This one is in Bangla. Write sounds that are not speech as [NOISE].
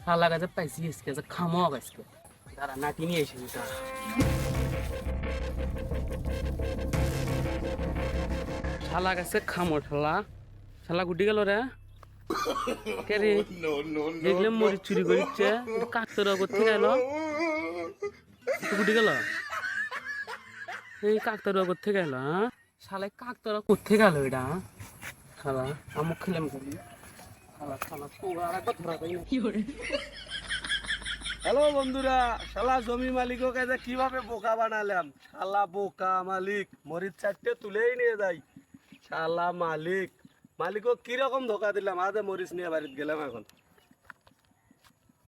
শালা তোর গাছে পাইছি যে খামো আজকে। দাঁড়া নাটি নিয়ে এসে শালা গাছে খামো শালা। শালা গুটি গেল রে। কে রে [LAUGHS] দেখলে মরিচ চুরি করিচ্ছে। কাকতরা করতে গেল গুটি গেল? এই কাকতরা করতে গেল হ্যাঁ শালা কাকতরা করতে গেল এটা? শালা আমুক খেলাম করি। হ্যালো বন্ধুরা শালা জমি মালিককে যে কীভাবে বোকা বানালাম? শালা বোকা মালিক মরিচ চারটে তুলেই নিয়ে যাই। শালা মালিক মালিকও কীরকম ধোকা দিলাম? আদে মরিস নিয়ে বাড়িতে গেলাম এখন।